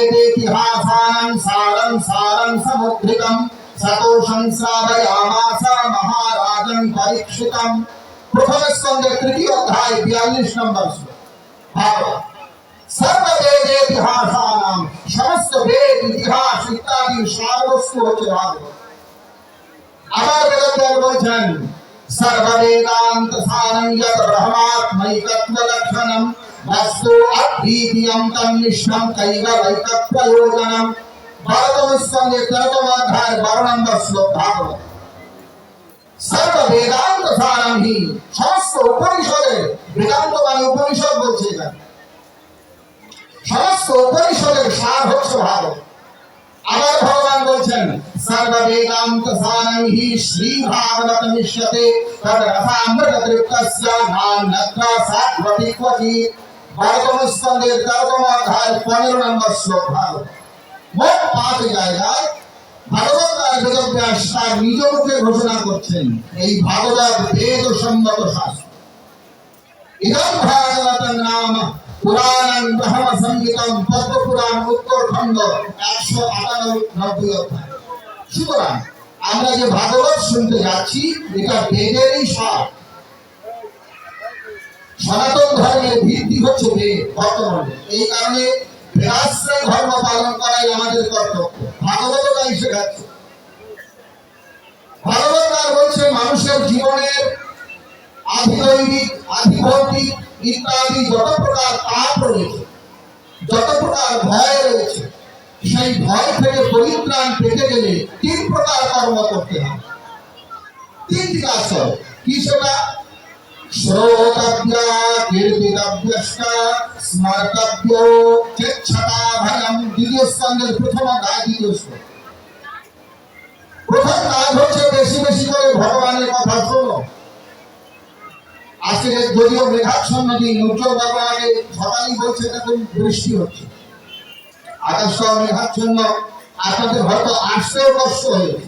सर्ववेदेतिहासानं सारं सारं समुद्रितं सतोषं श्रावयामास महाराजं परीक्षितं প্রথম স্কন্ধের তৃতীয় অধ্যায় বিয়াল্লিশ নম্বর শ্লোক ভাগবত সর্ববেদ ইতিহাসানাম সমস্ত বেদ ইতিহাস ইত্যাদি সারবস্তু হচ্ছে ভাগবত আবার বেদজ্ঞান বলছেন সর্ববেদান্ত সারং যত ব্রহ্মাত্মৈকত্ব লক্ষণম স্কন্ধে তেরোতম অধ্যায় বারো নম্বর শ্লোক ভাগবত সর্ব বেদান্ত সারং হি সমস্ত উপনিষদের বেদান্ত মানে উপনিষদ বলছে সমস্ত উপনিষদের সার হচ্ছে ভারত আবার ভগবান বলছেন সর্ব বেদান্ত সারং হি শ্রী ভাগবত মিশ্যতে তদ রসামৃত তৃপ্তস্য নান্যত্র সাত্বতি ক্বচি। ভারতম স্কন্ধের তেরোতম অধ্যায়, পনেরো নম্বর শ্লোক। ভারত মোট পাঁচ জায়গায় ভাগবত তার নিজ মুখে ঘোষণা করছেন, এই ভাগবত বেদ সম্মত শাস্ত্র। ইদম ভাগবত নাম পুরাণং ব্রহ্ম সংগীতম পদ্ম পুরাণ উত্তরখণ্ড একশো আটানব্বই অধ্যায়। সুতরাং আমরা যে ভাগবত শুনতে যাচ্ছি, এটা বেদেরই সার সনাতন ধর্মের ভিত্তি হচ্ছে বেদ বর্তমানে। এই কারণে বেদাশ্রয় ধর্ম পালন করাই আমাদের কর্তব্য। ভাগবত তাই শেখাচ্ছে। ভাগবত আর বলছে, মানুষের জীবনের আধিদৈবিক আধিভৌতিক ইত্যাদি যত প্রকার পাপ রয়েছে, যত প্রকার ভয় রয়েছে, সেই ভয় থেকে পরিত্রাণ পেতে গেলে তিন প্রকার কর্ম করতে হবে তিনটি কাজ করে। কি সেটা? শ্রোতব্য কীর্তিতব্যশ্চ স্মর্তব্য চেচ্ছতা দ্বিতীয় স্কন্ধের প্রথম অধ্যায় দ্বিতীয় শ্লোক প্রথম কাজ হচ্ছে বেশি বেশি করে আজকে যদিও মেঘাচ্ছন্ন দিন, উজ্জ্বল বৃষ্টি হচ্ছে। আকাশটা মেঘাচ্ছন্ন আপনাদের হয়তো আসতেও কষ্ট হয়েছে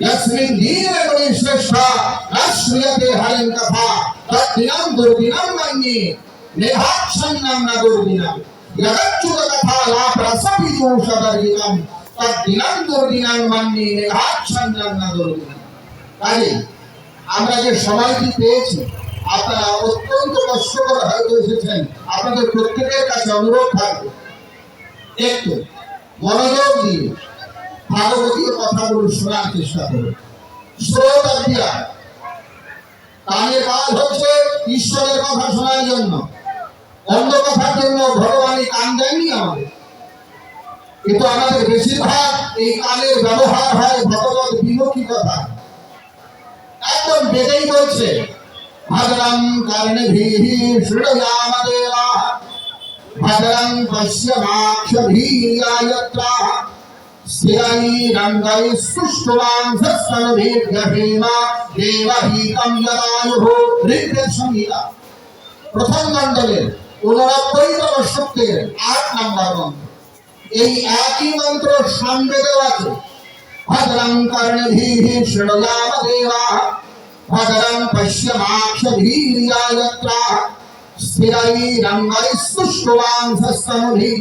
يسمن دين من ششا أشرية هلن كفا تتنام دردنام مني نهات شنام ندردنام يغتشد كفا لا برسبي جوش دردنام তদ্দিনাম দুর্দিনাম মাননি, নেহাত সন্ন্যাম না দুর্দিনাম কাজে, আমরা যে সময়টি পেয়েছি, আপনারা অত্যন্ত কষ্টকর হয়তো এসেছেন। আপনাদের প্রত্যেকের কাছে অনুরোধ থাকবে। একটু মনোযোগ দিয়ে ভাগবতীয় কথাগুলো শোনার চেষ্টা করুন। শ্রোত অভিয়া কানের কাজ হচ্ছে ঈশ্বরের কথা শোনার জন্য। অন্য কথার জন্য ভগবানই কান দেয়নি আমাদের। কিন্তু আমাদের বেশিরভাগ এই কানের ব্যবহার হয় ভগবত বিমুখী কথা। একদম বেদেই বলছে ভদ্রম কর্ণে ভিহি শৃণয়ামদেবা ভদ্রং পশ্যমাক্ষভীয়ায়ত্রা স্থিরৈরঙ্গৈ সুষ্ঠুমাংসস্তনভীর্যহেমা দেবহীতম যদায়ুঃ ঋগ্বেদ প্রথম মণ্ডলের উননব্বইতম সূক্তের আট নম্বর মন্ত্র এই একই মন্ত্র সামবেদেও আছে। ভদ্রং কর্ণভিः শৃণুয়াম দেবাः ভদ্রং পশ্যমাক্ষভীর্যায়ত্রাः স্থিরৈরঙ্গৈ সুষ্ঠুমাংসস্তনভিः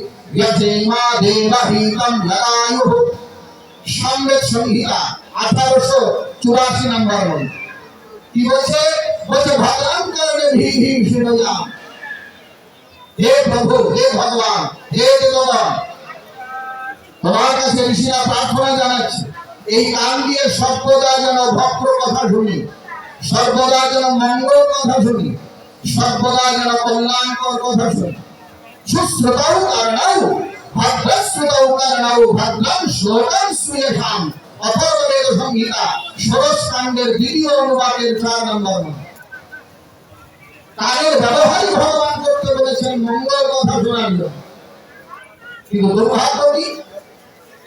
প্রার্থনা এই কান দিয়ে সর্বদা যেন ভক্র কথা শুনি, সর্বদা যেন মঙ্গল কথা শুনি, সর্বদা যেন কল্যাণকর কথা শুনি। সুশ্রুতৌ কারণৌ ভদ্রশ্রুতৌ কারণৌ ভদ্রং শ্লোকং শ্রুয়েথাম অথর্ববেদ সংহিতা, ষোড়শ কাণ্ডের দ্বিতীয় অনুবাদের চার নম্বর কানের ব্যবহারই ভগবান করতে বলেছেন, মঙ্গল কথা শোনার জন্য কিন্তু দুর্ভাগ্য কি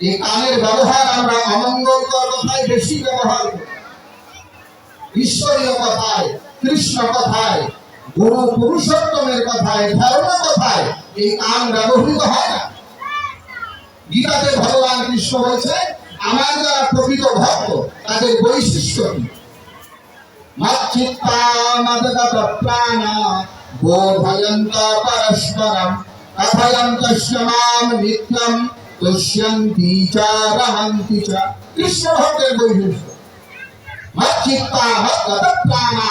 এই কানের ব্যবহার আমরা অমঙ্গলকর কথায় বেশি ব্যবহার করি। ঈশ্বরীয় কথায়, কৃষ্ণ কথায়, গুরু পুরুষোত্তমের কথায়, ধর্ম কথায় এই কান ব্যবহৃত হয় না। গীতাতে ভগবান কৃষ্ণ বলছে, আমার যারা প্রকৃত ভক্ত, তাদের বৈশিষ্ট্য কি? কৃষ্ণ ভক্তের বৈশিষ্ট্য। প্রাণা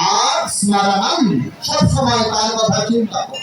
আর স্মরণম সবসময় তার কথা চিন্তা করো।